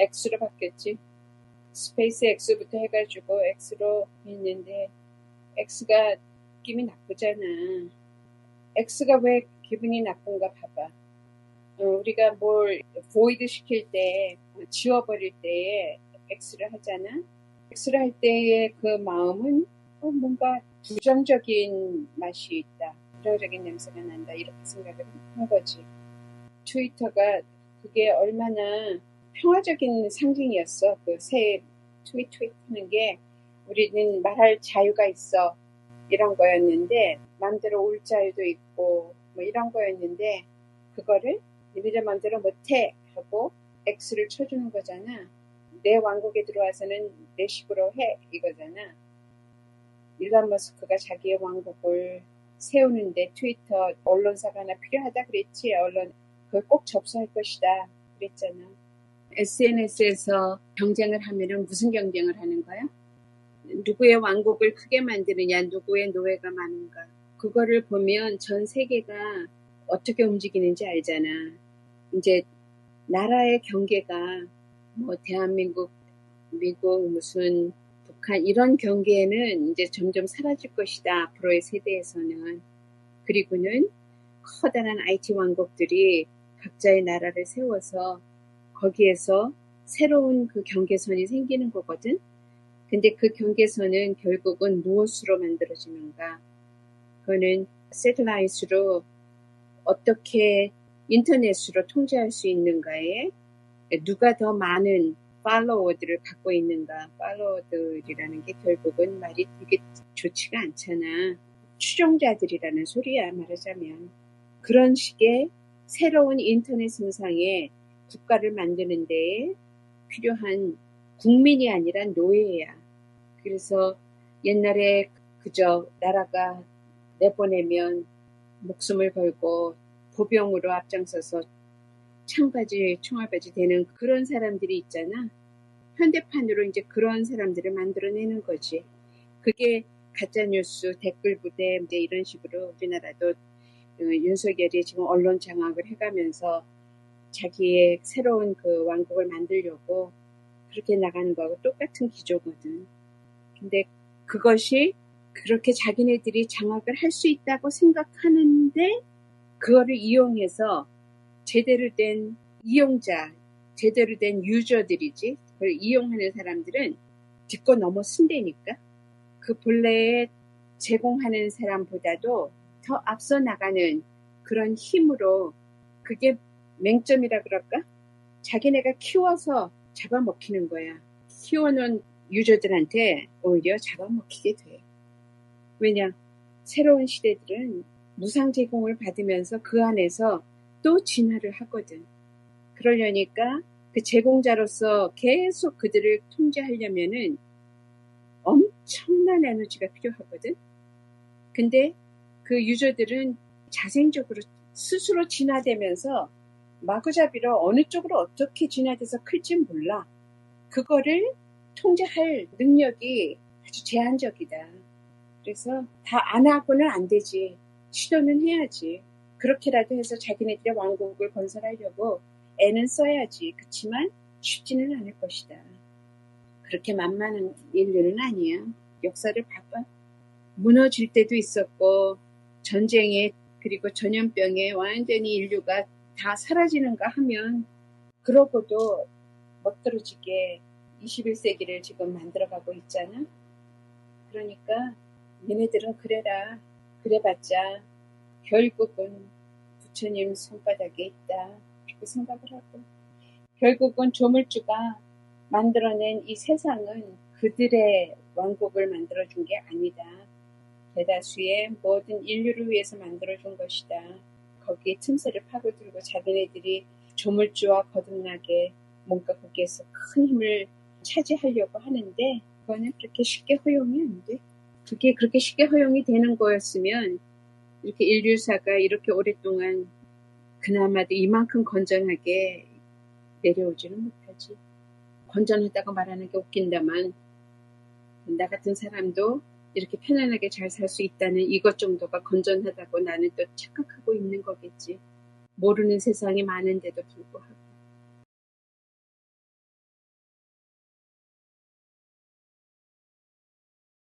X로 바뀌었지. 스페이스 X부터 해가지고 X로 했는데 X가 느낌이 나쁘잖아. X가 왜 기분이 나쁜가 봐봐. 어, 우리가 뭘 void 시킬 때, 지워버릴 때에 X를 하잖아. X를 할 때의 그 마음은 어, 뭔가 부정적인 맛이 있다. 부정적인 냄새가 난다. 이렇게 생각을 한 거지. 트위터가 그게 얼마나 평화적인 상징이었어. 그 새 트윗 트윗 하는 게 우리는 말할 자유가 있어. 이런 거였는데 마음대로 울 자유도 있고 뭐 이런 거였는데 그거를 니네들 마음대로 못해 하고 X를 쳐주는 거잖아. 내 왕국에 들어와서는 내 식으로 해 이거잖아. 일론 머스크가 자기의 왕국을 세우는데 트위터 언론사가 하나 필요하다 그랬지. 언론 그걸 꼭 접수할 것이다 그랬잖아. SNS에서 경쟁을 하면은 무슨 경쟁을 하는 거야? 누구의 왕국을 크게 만드느냐, 누구의 노예가 많은가. 그거를 보면 전 세계가 어떻게 움직이는지 알잖아. 이제 나라의 경계가 뭐 대한민국, 미국, 무슨 북한 이런 경계에는 이제 점점 사라질 것이다. 앞으로의 세대에서는. 그리고는 커다란 IT 왕국들이 각자의 나라를 세워서 거기에서 새로운 그 경계선이 생기는 거거든. 근데 그 경계선은 결국은 무엇으로 만들어지는가? 그거는 세틀라이트로 어떻게 인터넷으로 통제할 수 있는가에 누가 더 많은 팔로워들을 갖고 있는가? 팔로워들이라는 게 결국은 말이 되게 좋지가 않잖아. 추종자들이라는 소리야 말하자면 그런 식의 새로운 인터넷 세상에 국가를 만드는 데에 필요한 국민이 아니라 노예야. 그래서 옛날에 그저 나라가 내보내면 목숨을 걸고 보병으로 앞장서서 창바지, 총알바지 되는 그런 사람들이 있잖아. 현대판으로 이제 그런 사람들을 만들어내는 거지. 그게 가짜뉴스, 댓글 부대, 이제 이런 식으로 우리나라도 어, 윤석열이 지금 언론 장악을 해가면서 자기의 새로운 그 왕국을 만들려고 그렇게 나가는 거하고 똑같은 기조거든. 근데 그것이 그렇게 자기네들이 장악을 할 수 있다고 생각하는데 그거를 이용해서 제대로 된 이용자, 제대로 된 유저들이지. 그걸 이용하는 사람들은 딛고 넘어선다니까. 그 본래에 제공하는 사람보다도 더 앞서 나가는 그런 힘으로 그게 맹점이라 그럴까? 자기네가 키워서 잡아먹히는 거야. 키워놓은 유저들한테 오히려 잡아먹히게 돼. 왜냐? 새로운 시대들은 무상 제공을 받으면서 그 안에서 또 진화를 하거든. 그러려니까 그 제공자로서 계속 그들을 통제하려면은 엄청난 에너지가 필요하거든. 근데 그 유저들은 자생적으로 스스로 진화되면서 마구잡이로 어느 쪽으로 어떻게 진화돼서 클지 몰라. 그거를 통제할 능력이 아주 제한적이다. 그래서 다 안 하고는 안 되지. 시도는 해야지. 그렇게라도 해서 자기네들의 왕국을 건설하려고 애는 써야지. 그렇지만 쉽지는 않을 것이다. 그렇게 만만한 인류는 아니야. 역사를 봐봐. 무너질 때도 있었고 전쟁에 그리고 전염병에 완전히 인류가 다 사라지는가 하면 그러고도 멋들어지게 21세기를 지금 만들어가고 있잖아. 그러니까 얘네들은 그래라. 그래봤자 결국은 부처님 손바닥에 있다. 이렇게 생각을 하고 결국은 조물주가 만들어낸 이 세상은 그들의 왕국을 만들어준 게 아니다. 대다수의 모든 인류를 위해서 만들어준 것이다. 거기에 틈새를 파고들고 자기네들이 조물주와 거듭나게 뭔가 거기에서 큰 힘을 차지하려고 하는데 그거는 그렇게 쉽게 허용이 안 돼. 그게 그렇게 쉽게 허용이 되는 거였으면 이렇게 인류사가 이렇게 오랫동안 그나마도 이만큼 건전하게 내려오지는 못하지. 건전하다고 말하는 게 웃긴다만 나 같은 사람도 이렇게 편안하게 잘 살 수 있다는 이것 정도가 건전하다고 나는 또 착각하고 있는 거겠지. 모르는 세상이 많은데도 불구하고.